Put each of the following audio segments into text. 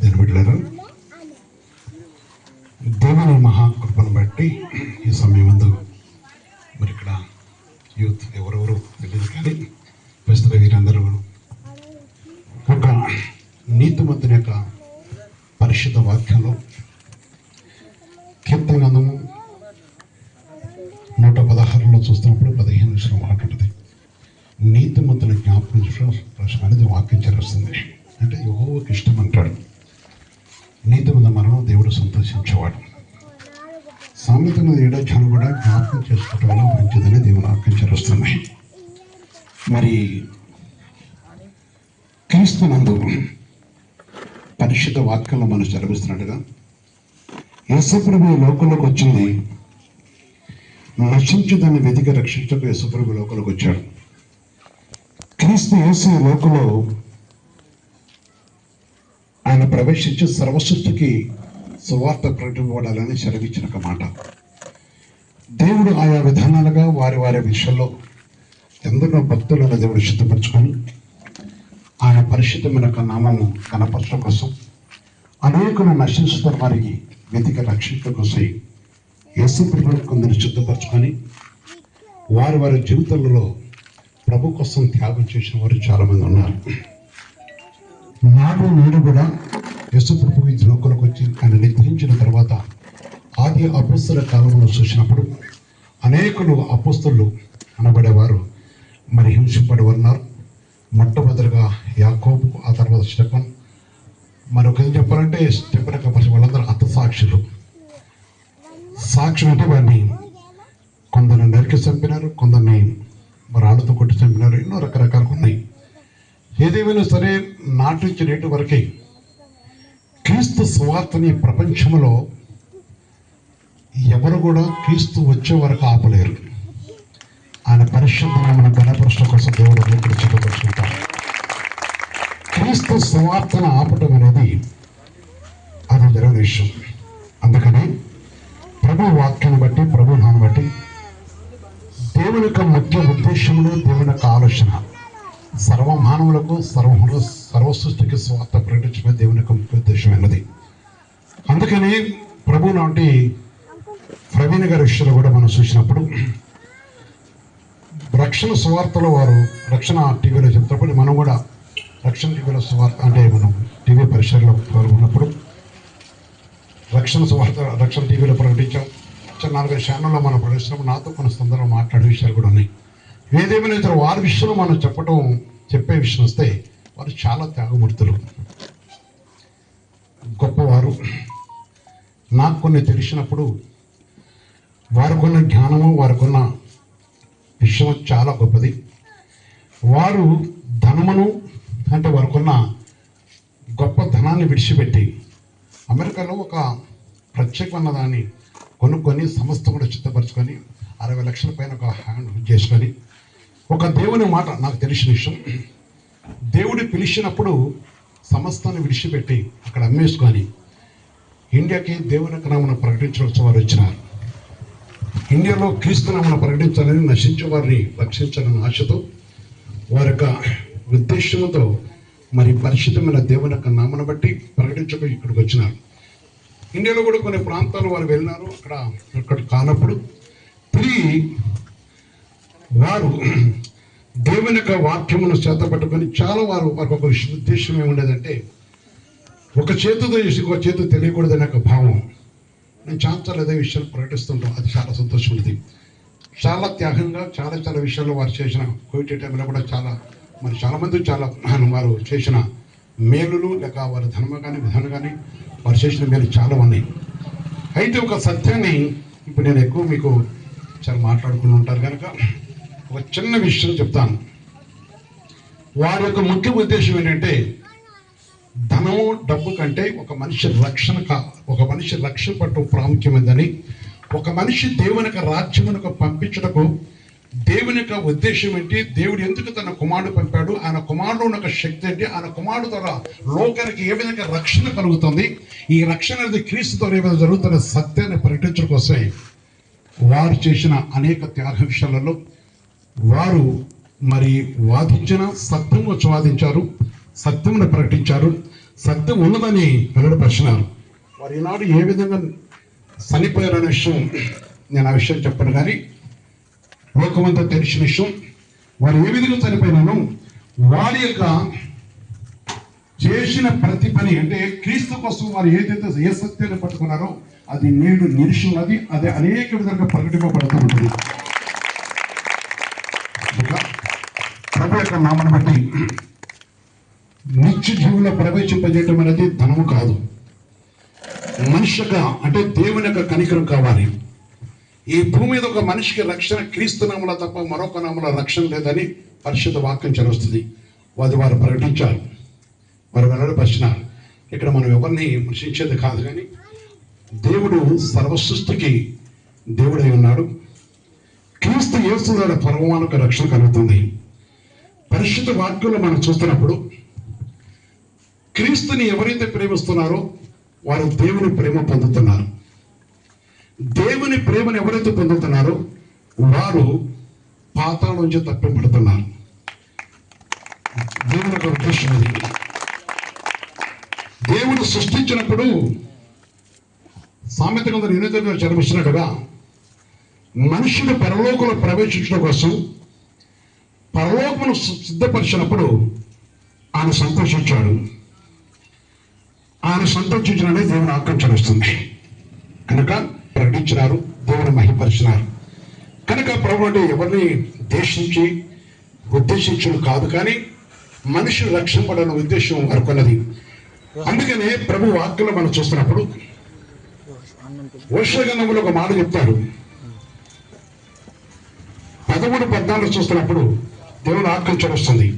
దీని బిడ్డలారా దేవుని మహాకృపను బట్టి ఈ సమయం ముందు మరి ఇక్కడ యూత్ ఎవరెవరు తెలియదు కానీ ప్రస్తుత వీరందరూ ఒక నీతిమంతుని యొక్క పరిశుద్ధ వాక్యంలో కీర్తన గ్రంథము నూట పదహారులో చూస్తున్నప్పుడు పదిహేను నిమిషాలు ఉంటుంది. నీతిమంతుని జ్ఞాపకం ప్రశ్న అనేది వాక్యం చేరుస్తుంది అంటే యహోవకి ఇష్టం అంటాడు నీతిమంత మనం దేవుడు సంతోషించేవాడు. సామెత ఏడాధ్యాలు కూడా జ్ఞాపకం చేసుకోవటం వల్ల మంచిదని దేవుని వాక్యం చేరుస్తుంది మరి క్రీస్తునందు పరిశుద్ధ వాక్యంలో మనం జరుగుతున్నట్టుగా యేసుప్రభు లోకంలోకి వచ్చింది. నశించి దాన్ని వెతికి రక్షించకు యేసుప్రభు లోకంలోకి వచ్చాడు. క్రీస్తు యేసు లోకంలో ప్రవేశించి సర్వసృష్టికి సువార్త ప్రకటింపబడాలని సెలవిచ్చిన ఒక మాట. దేవుడు ఆయా విధానాలుగా వారి వారి విషయంలో ఎందరో భక్తులను దేవుడు సిద్ధపరచుకొని ఆయన పరిశుద్ధమైన యొక్క నామము కనపరచడం కోసం అనేకులు నశించుతున్న వారికి వెతిక రక్షించడం కోసం యేసు ప్రభువు కొందరు సిద్ధపరచుకొని వారి వారి జీవితాలలో ప్రభు కోసం త్యాగం చేసిన వారు చాలామంది ఉన్నారు. నాకు నేను కూడా యేసు ఈ లోకంలోకి వచ్చి ఆయన నిద్రించిన తర్వాత ఆది అపుస్తుల కాలంలో చూసినప్పుడు అనేకులు అపుస్తులు అనబడేవారు. మరి హింసింపడి ఉన్నారు. మొట్టమొదటిగా యాకోబు ఆ తర్వాత స్టెఫన్. మరి ఒక చెప్పాలంటే స్టెఫన్ యొక్క వాళ్ళందరూ అంత సాక్షులు. సాక్షులు అంటే వారిని కొందరిని నరికి చంపినారు కొందరిని మరి ఆళ్ళతో కొట్టి చంపినారు. ఎన్నో రకరకాలు ఉన్నాయి. ఏదేమైనా సరే నాటి నుంచి నేటి వరకే క్రీస్తు స్వార్థని ప్రపంచంలో ఎవరు కూడా క్రీస్తు వచ్చే వరకు ఆపలేరు. ఆయన పరిశుద్ధమైన ఘనపరచడం కోసం దేవుడు అనేకులు సిద్ధపరుచుకుంటారు క్రీస్తు సువార్తను ఆపటం అనేది అది జరగని విషయం. అందుకని ప్రభు వాక్యాన్ని బట్టి ప్రభు నాన్ని బట్టి దేవుని యొక్క ముఖ్య ఉద్దేశంలో దేవుని యొక్క ఆలోచన సర్వ మానవులకు సర్వసృష్టికి స్వార్థ ప్రకటించడమే దేవుని యొక్క ముఖ్య ఉద్దేశమైనది అందుకని ప్రభు నాటి ప్రవీణ గారి విషయంలో కూడా మనం చూసినప్పుడు రక్షణ సువార్తలో వారు రక్షణ టీవీలో చెప్తున్నప్పుడు మనం కూడా రక్షణ టీవీలో సువార్త అంటే మనం టీవీ పరిసరలో ఉన్నప్పుడు రక్షణ సువార్త రక్షణ టీవీలో ప్రకటించాం. చిన్న నాలుగైదు ఛానల్లో మనం ప్రకటించినప్పుడు నాతో కొన్ని సందర్భంలో మాట్లాడే విషయాలు కూడా ఉన్నాయి. ఏదేమైనా ఇతర వారి విషయంలో మనం చెప్పడం చెప్పే విషయం వస్తే వారు చాలా త్యాగమూర్తులు. గొప్పవారు. నాకు కొన్ని తెలిసినప్పుడు వారికున్న జ్ఞానము వారికున్న విషయం చాలా గొప్పది. వారు ధనమును అంటే వారికున్న గొప్ప ధనాన్ని విడిచిపెట్టి అమెరికాలో ఒక ప్రత్యేకమైన దాన్ని కొనుక్కొని సంస్థ కూడా చిత్తపరచుకొని అరవై లక్షల పైన ఒక హ్యాండ్ చేసుకొని ఒక దేవుని మాట నాకు తెలిసిన విషయం. దేవుడు పిలిచినప్పుడు సమస్తాన్ని విడిచిపెట్టి అక్కడ అమ్మేసుకొని ఇండియాకి దేవుని యొక్క నామను ప్రకటించవలసిన వారు వచ్చినారు. ఇండియాలో క్రీస్తు నామను ప్రకటించాలని నశించే వారిని రక్షించాలని ఆశతో వారి యొక్క ఉద్దేశంతో మరి పరిశుద్ధమైన దేవుని యొక్క నామను బట్టి ప్రకటించక ఇక్కడికి వచ్చినారు. ఇండియాలో కూడా కొన్ని ప్రాంతాలు వారు వెళ్ళినారు. అక్కడ అక్కడ కానప్పుడు తిరిగి వారు దేవుని యొక్క వాక్యమును చేత పట్టుకొని చాలా వారు వారికి ఒక ఉద్దేశం ఏముండేదంటే ఒక చేతితో చేసి ఒక చేతి తెలియకూడదనే ఒక భావం. నేను చాలా చాలా అదే విషయాలు ప్రకటిస్తుంటాం అది చాలా సంతోషం ఉంది. చాలా త్యాగంగా చాలా చాలా విషయాల్లో వారు చేసిన కోవిడ్ టైంలో కూడా చాలా మరి చాలా మంది చాలా వారు చేసిన మేలులు లేక వారి ధర్మ కానీ విధానం కానీ వారు చేసిన మేలు చాలా ఉన్నాయి. అయితే ఒక సత్యాన్ని ఇప్పుడు నేను ఎక్కువ మీకు చాలా మాట్లాడుకుని ఉంటారు కనుక ఒక చిన్న విషయం చెప్తాను. వారి యొక్క ముఖ్య ఉద్దేశం ఏంటంటే ధనము డబ్బు కంటే ఒక మనిషి రక్షణ కా ఒక మనిషి రక్షణ పట్టు ప్రాముఖ్యమైందని ఒక మనిషి దేవుని యొక్క రాజ్యమునకు పంపించడకు దేవుని యొక్క ఉద్దేశం ఏంటి? దేవుడు ఎందుకు తన కుమారుడు పంపాడు? ఆయన కుమారుడు ఉన్న ఒక శక్తి ఏంటి? ఆయన కుమారుడు ద్వారా లోకానికి ఏ విధంగా రక్షణ కలుగుతుంది? ఈ రక్షణ అనేది క్రీస్తు ద్వారా ఏ విధంగా జరుగుతున్న సత్యాన్ని ప్రకటించడం కోసమే. వారు చేసిన అనేక త్యాగ విషయాలలో వారు మరి వాదించిన సత్యం వచ్చి వాదించారు సత్యమును ప్రకటించారు. సత్యం ఉన్నదని వెల్లడిపరిచినారు. వారు ఈనాడు ఏ విధంగా చనిపోయారనే విషయం నేను ఆ విషయం చెప్పను కానీ లోకమంతా తెలిసిన విషయం వారు ఏ విధంగా చనిపోయినాను వారి యొక్క చేసిన ప్రతి పని అంటే క్రీస్తు కోసం వారు ఏదైతే ఏ సత్యాన్ని పట్టుకున్నారో అది నేడు నిరుషున్నది అది అనేక విధంగా ప్రకటింపబడుతూ ఉంటుంది ఇంకా ప్రభు యొక్క నామను బట్టి నిత్య జీవుల ప్రవేశింపజేయటం అనేది ధనము కాదు. మనిషిగా అంటే దేవుని యొక్క కనికరం కావాలి. ఈ భూమి మీద ఒక మనిషికి రక్షణ క్రీస్తు నామల తప్ప మరొక నామల రక్షణ లేదని పరిశుద్ధ వాక్యం చదువుతుంది అది వారు ప్రకటించారు. వారు వెల్లడిపరిచినారు ఇక్కడ మనం ఎవరిని విమర్శించేది కాదు కానీ దేవుడు సర్వసృష్టికి దేవుడై ఉన్నాడు. క్రీస్తు యేసు పరమానికి రక్షణ కలుగుతుంది. పరిశుద్ధ వాక్యంలో మనం చూస్తున్నప్పుడు క్రీస్తుని ఎవరైతే ప్రేమిస్తున్నారో వారు దేవుని ప్రేమ పొందుతున్నారు. దేవుని ప్రేమను ఎవరైతే పొందుతున్నారో వారు పాతాళ నుంచి తప్పింపడుతున్నారు దేవుని యొక్క ఉద్దేశం అది దేవుడు సృష్టించినప్పుడు సామెత కొందరు ఎనిమిదిగా జన్మించినట్టుగా మనుషులు పరలోకంలో ప్రవేశించడం కోసం పరలోకమును సిద్ధపరిచినప్పుడు ఆయన సంతోషించాడు. ఆయన సంతోషించిననే దేవుని ఆకాంక్ష వస్తుంది కనుక ప్రకటించినారు దేవుని మహిపరిచినారు కనుక ప్రభు అంటే ఎవరిని ఉద్దేశించి ఉద్దేశించడం కాదు కానీ మనిషి రక్షింపడని ఉద్దేశం వరకున్నది. అందుకనే ప్రభు వాక్యలో మనం చూస్తున్నప్పుడు వర్షగంధములు ఒక మాట చెప్తారు. పదమూడు పద్నాలుగు చూస్తున్నప్పుడు దేవుని ఆకాంక్ష వస్తుంది.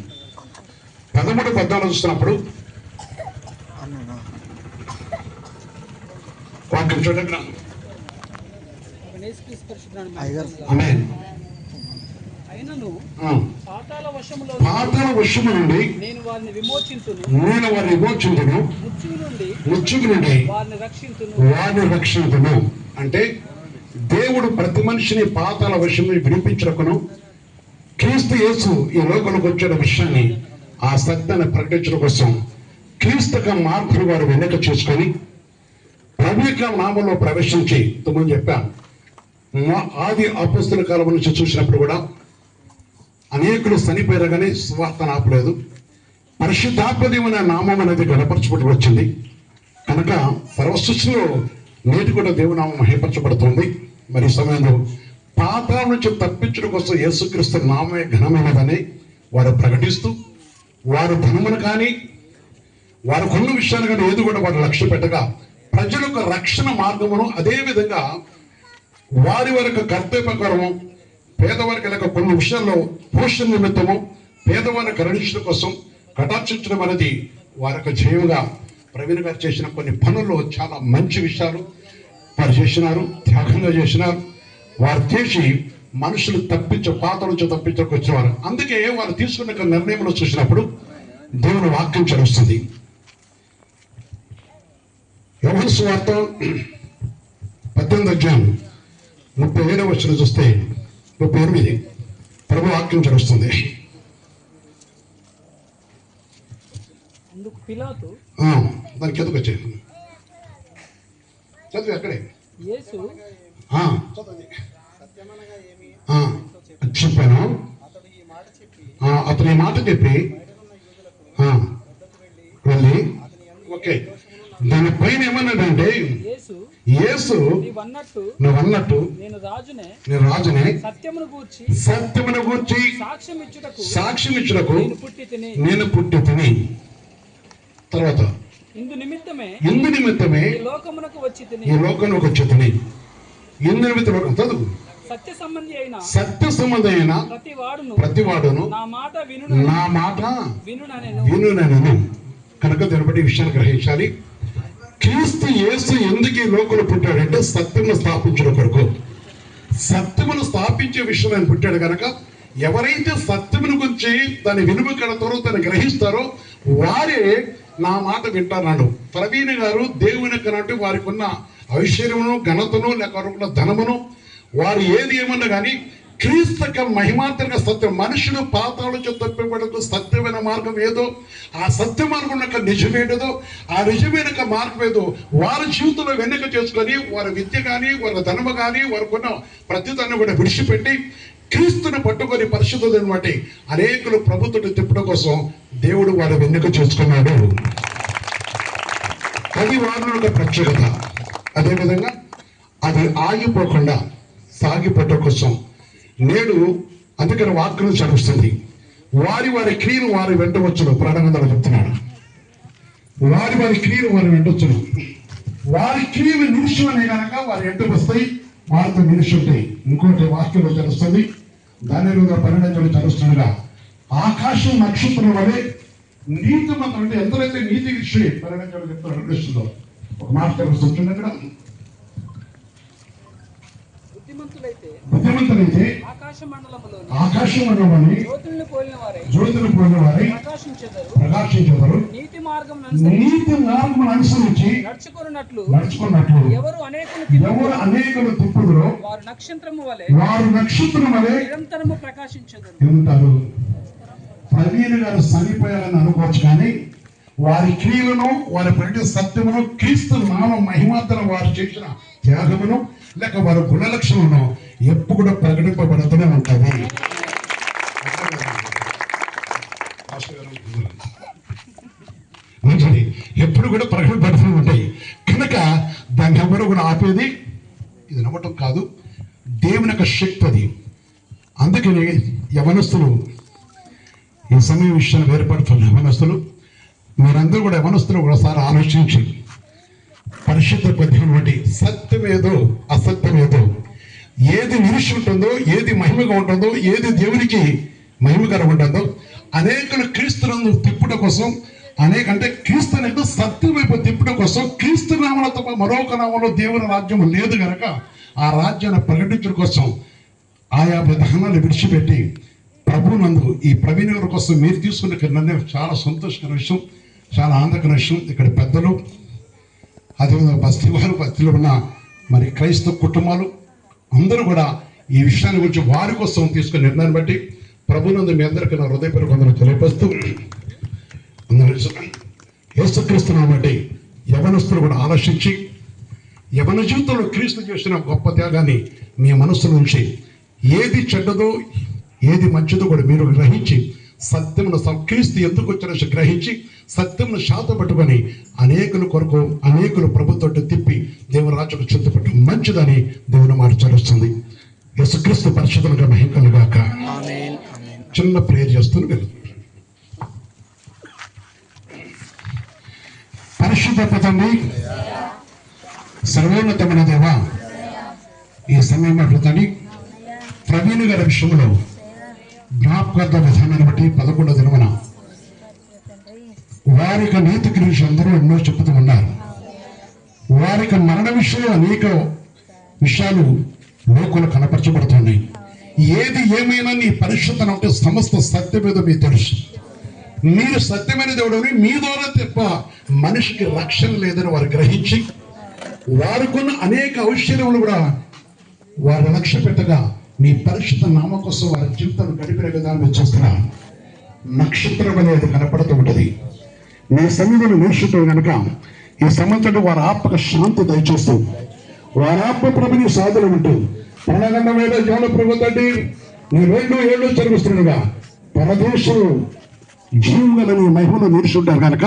పదమూడు పద్నాలుగు చూస్తున్నప్పుడు వాక్యం చూడండి. పాతాల వర్షము నుండి నేను వారిని విమోచించును. నుండి ముచ్చుకు నుండి వారిని రక్షించును. అంటే దేవుడు ప్రతి మనిషిని పాతాల వర్షం నుండి విడిపించడకును క్రీస్తు యేసు ఈ లోకంలోకి వచ్చిన విషయాన్ని ఆ సత్యాన్ని ప్రకటించడం కోసం క్రీస్తుక మార్పులు వారు వెనుక చేసుకొని ప్రభు యొక్క నామంలో ప్రవేశించి తుమ్మని చెప్పాను మా ఆది అపస్తుల కాలం నుంచి చూసినప్పుడు కూడా అనేకులు చనిపోయారు కానీ సువార్త ఆపలేదు పరిశుద్ధాత్మదేవుని నామం అనేది గణపరచబడి వచ్చింది. కనుక సర్వసృష్టిలో నేటి కూడా దేవునామం హేపరచబడుతుంది మరి సమయంలో పాతాల నుంచి తప్పించడం కోసం యేసుక్రీస్తు నామే ఘనమైనదని వారు ప్రకటిస్తూ వారు ధనమును కానీ వారు కొన్న విషయాలు కానీ ఏది కూడా వారు లక్ష్య పెట్టగా ప్రజలకు రక్షణ మార్గమును అదే విధంగా వారి వారి యొక్క కర్తవ్య పేదవారికి లేక కొన్ని విషయాల్లో పోషణ నిమిత్తము పేదవారిని కరుణించడం కోసం కటాక్షించడం అనేది వారి యొక్క జయముగా ప్రవీణ్ గారు చేసిన కొన్ని పనుల్లో చాలా మంచి విషయాలు వారు చేసినారు త్యాగంగా చేసినారు. వారు చేసి మనుషులు తప్పించ పాత నుంచి తప్పించడానికి వచ్చేవారు. అందుకే వారు తీసుకున్న నిర్ణయంలో చూసినప్పుడు దేవుని వాక్యం చదువుతుంది. యోహన్ సువార్త పద్దెనిమిది అధ్యాయం ముప్పై ఏడవ వచ్చిన చూస్తే ముప్పై ఎనిమిది. ప్రభు వాక్యం చదువుతుంది. దానికి ఎందుకు చదువు ఆ, ఆ, చెప్పాను. అతను ఈ మాట చెప్పి వెళ్ళి ఓకే. దానిపైన ఏమన్నాడంటే యేసు నువ్వు అన్నట్టు నేను రాజునే నేను రాజునే సత్యమును గూర్చి సత్యమును గూర్చి సాక్ష్యం ఇచ్చుటకు సాక్ష్యం ఇచ్చుటకు నేను పుట్టి తిని. తర్వాత ఇందు నిమిత్తమే ఎందు నిమిత్తమే ఈ లోకమునకు వచ్చి ఈ లోకంలోకి వచ్చి తిని. ఎందు నిమిత్తం చదువు. సత్య సంబంధి అయిన సత్య ప్రతి వాడును ప్రతి వాడును నా మాట వినుడు నా మాట వినుననెను. వినునను కనుక దీన్ని విషయాన్ని గ్రహించాలి. క్రీస్తు యేసు ఎందుకు ఈ లోకంలో పుట్టాడంటే సత్యమును స్థాపించడం కొరకు. సత్యమును స్థాపించే విషయం ఆయన పుట్టాడు కనుక ఎవరైతే సత్యమును గురించి దాని వినుమ కడతారో దాన్ని గ్రహిస్తారో వారే నా మాట వింటారన్నాడు. ప్రవీణ గారు దేవుని కన్నట్టు వారికి ఉన్న ఐశ్వర్యమును ఘనతను లేక ధనమును వారు ఏది ఏమన్నా కానీ క్రీస్తు మహిమాంతరిక సత్యం. మనుషులు పాతాళ తప్పిపడకు సత్యమైన మార్గం ఏదో? ఆ సత్య మార్గం యొక్క నిజమేటదో ఆ నిజమైన మార్గం ఏదో? వారి జీవితంలో వెనుక చేసుకొని వారి విద్య కానీ వారి ధనము కానీ వారికున్న ప్రతిదాన్ని కూడా విడిచిపెట్టి క్రీస్తుని పట్టుకొని పరిశుద్ధులను బట్టి అనేకులు ప్రభుత్వం తిప్పడం కోసం దేవుడు వారి వెనుక చేసుకున్నాడు. అది వారిలో ప్రత్యేకత. అదేవిధంగా అది ఆగిపోకుండా సాగిపోవటం కోసం. నేడు అందుకని వాక్కును చదువుతుంది. వారి వారి క్రియలు వారి వెంట వచ్చును. ప్రాణగంధలు చెప్తున్నాడు. వారి వారి క్రియలు వారి వెంట వచ్చును. వారి క్రియలు నిమిషం అనే కనుక వారి వెంట వస్తాయి. వారితో నిలిచి ఉంటాయి ఇంకోటి వాక్యంలో తెలుస్తుంది. దాని మీద తెలుస్తుండగా ఆకాశం నక్షత్రం వలె నీతి మంత్రం అంటే ఎంతైతే నీతి విషయం పరిణితులు చెప్తారు అనిపిస్తుందో ఒక మాట తెలుస్తుంది అక్కడ. బుద్ధిమంతులైతే ఆకాశ మండలని జ్యోతుల్ని పోలిన వారై జ్యోతులు పోయిన వారి ప్రకాశించెదరు. ప్రకాశించేవారు నీతి మార్గం నీతి మార్గం అనుసరించి నడుచుకున్నట్లు నడుచుకున్నట్లు ఎవరు అనేకులు ఎవరు అనేకులు తిప్పుదురో వారు నక్షత్రము వలె వారు నక్షత్రం వలె నిరంతరము ప్రకాశించెదరు. ఉంటారు ప్రవీణ్ గారు చనిపోయారని అనుకోవచ్చు కానీ వారి క్రియలను వారి పడిన సత్యమును క్రీస్తు నామ మహిమాతను వారు చేసిన త్యాగమును లేక వారి గుణలక్షణమును ఎప్పుడు కూడా ప్రకటింపబడుతూనే ఉంటుంది మంచిది. ఎప్పుడు కూడా ప్రకటింపబడుతూనే ఉంటాయి. కనుక దాన్ని ఎవరు కూడా ఆపేది? ఇది నమ్మటం కాదు. దేవుని యొక్క శక్తి అది. అందుకని యవనస్తులు ఈ సమయం విషయాన్ని వేరుపడుతున్న యవనస్తులు మీరందరూ కూడా యవనస్తులు ఒకసారి ఆలోచించి పరిశుద్ధ పద్యం ఏదో అసత్యం ఏదో ఏది నిరుషి ఉంటుందో ఏది మహిమగా ఉంటుందో ఏది దేవునికి మహిమకరం ఉంటుందో అనేకలు క్రీస్తునందు తిప్పుట కోసం అనేక అంటే క్రీస్తు అనేది సత్యం వైపు తిప్పుట కోసం క్రీస్తు నామల తప్ప మరొక నామంలో దేవుని రాజ్యం లేదు గనక ఆ రాజ్యాన్ని ప్రకటించడం కోసం ఆయా విధానాలు విడిచిపెట్టి ప్రభునందు ఈ ప్రవీణ కోసం మీరు తీసుకున్న నిర్ణయం చాలా సంతోషకర విషయం చాలా ఆనందకర విషయం. ఇక్కడ పెద్దలు అదేవిధంగా బస్తీ వారు బస్తీలో ఉన్న మరి క్రైస్తవ కుటుంబాలు అందరూ కూడా ఈ విషయాన్ని గురించి వారి కోసం తీసుకున్న నిర్ణయాన్ని బట్టి ప్రభునందు మీ అందరికీ నా హృదయపూర్వక అందరూ తెలియపరుస్తూ అందరూ యేసుక్రీస్తున్నాం బట్టి యవనస్తులు కూడా ఆలోచించి యవన జీవితంలో క్రీస్తు చేసిన గొప్ప త్యాగాన్ని మీ మనస్సు నుంచి ఏది చెడ్డదో ఏది మంచిదో కూడా మీరు గ్రహించి సత్యమును క్రీస్తు ఎందుకు వచ్చిన గ్రహించి సత్యమును శాత పట్టుకొని అనేకుల కొరకు అనేకులు ప్రభుత్వం తిప్పి దేవుని చింతపట్టు మంచిదని దేవుని మాట చలుస్తుంది యేసుక్రీస్తు పరిశుద్ధులుగా మహికలుగాక చిన్న ప్రేయర్ చేస్తూ పరిశుద్ధ తండ్రి సర్వోన్నతమైన దేవ ఈ సమయంలో తండ్రి ప్రవీణ్ గారి విషయంలో జ్ఞాపకార్థ విధానాన్ని బట్టి పదకొండో దినమున వారి యొక్క నీతి గురించి అందరూ ఎన్నో చెబుతూ ఉన్నారు. వారి యొక్క మరణ విషయంలో అనేక విషయాలు లోకులు కనపరచబడుతున్నాయి. ఏది ఏమైనా నీ పరిశుద్ధన అంటే సమస్త సత్యమేదో మీకు తెలుసు. మీరు సత్యమైన దేవుడని మీ ద్వారా తప్ప మనిషికి రక్షణ లేదని వారు గ్రహించి వారికున్న అనేక ఔషధములు కూడా వారు లక్ష్య పెట్టగా మీ పరిశుద్ధ నామ కోసం వారి జీవితం గడిపిన విధానం మీరు నక్షత్రం అనేది కనపడుతూ ఉంటుంది. మీ సన్నిధిని నిలుచుంటాం కనుక ఈ సంవత్సరం వారి ఆత్మక శాంతి దయచేస్తూ వారి ఆత్మ ప్రభుని సాధన ఉంటూ ప్రణగండమైన జ్ఞాన ప్రభుత్వండి నీ రెండు ఏళ్ళు చదివిస్తుండగా పరదేశంలో జీవులని మహిమను నిలుచుంటారు కనుక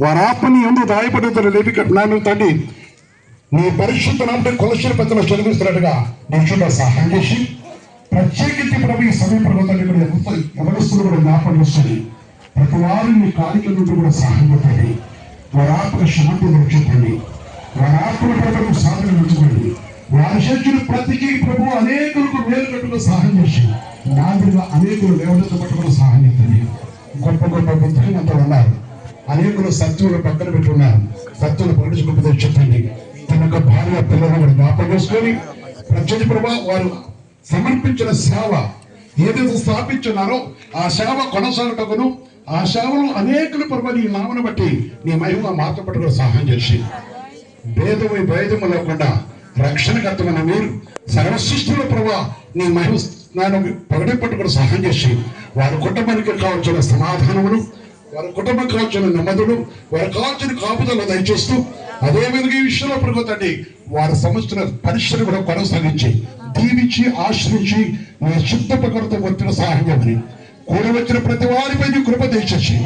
వారి ఆత్మని ఎందుకు దాయపడుతున్న లేపి నాన్న తండ్రి నీ పరిశుద్ధ నామని కొలసిన పెద్దలు చదివిస్తున్నట్టుగా నిల్చుండ సహాయం చేసి ప్రత్యేకించి ప్రభు ఈ సమయ ప్రభుత్వాన్ని కూడా ఎంత కూడా జ్ఞాపకం చేస్తుంది. ప్రతి వారు నీ కాలిక నుండి కూడా సహాయం పెట్టండి వారి ఆత్మ శాంతి దొరుకుతుంది. వారి ఆత్మ ప్రభుత్వం సాధన ఉంచుకోండి వారి శక్తులు ప్రతికి ప్రభు అనేకులకు వేలు కట్టుకుని సహాయం చేసి నాదిగా అనేకులు లేవనెత్త పట్టుకుని సహాయం చేస్తుంది. గొప్ప గొప్ప బుద్ధిమంతులు ఉన్నారు. అనేకులు సత్యులు పక్కన పెట్టున్నారు సత్యులు ప్రకటించుకుంటే చెప్పండి. తన యొక్క భార్య పిల్లలు కూడా జ్ఞాపకం చేసుకొని ప్రత్యేక ప్రభా వారు సమర్పించిన సేవ ఏదైతే స్థాపించున్నారో ఆ సేవ కొనసాగటకును ఆ సేవలు అనేకుల ప్రభు నీ నామను బట్టి నీ మహిమ మార్చబట్టుకుని సహాయం చేసి. భేదము భేదము లేకుండా రక్షణకర్తమైన మీరు సర్వసృష్టిలో ప్రభా నీ మహిమ నేను పగడే పట్టుకుని సహాయం చేసి వారి కుటుంబానికి కావాల్సిన సమాధానమును వారి కుటుంబం కావాల్సిన నెమ్మదులు వారికి కావాల్సిన కాపుదలు దయచేస్తూ అదే విధంగా ఈ విషయంలో పడుకోతండి. వారి సమస్యల పరిశ్రమ కూడా కొనసాగించి దీవించి ఆశ్రయించి నీ శుద్ధ ప్రకృతి వచ్చిన సహాయం చేయమని కూడి వచ్చిన ప్రతి వారిపై నీ కృప దయచేసి.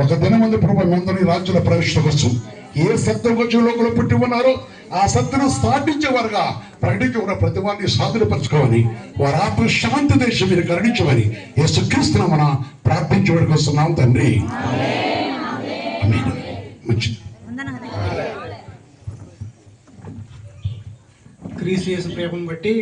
ఒక దినమందు ప్రభు మందని రాజ్యుల ప్రవేశం కోసం ఏ సత్యం వచ్చి లోపల పుట్టి ఉన్నారో ఆ సత్యను స్థాపించేవారుగా ప్రకటించకుండా ప్రతి వారిని సాధులపరచుకోమని వారి ఆత్మ శాంతి దేశం మీరు కరుణించమని యేసుక్రీస్తున మన ప్రార్థించడానికి వస్తున్నాం తండ్రి. మంచిది. క్రీస్ చేసిన ప్రేమను బట్టి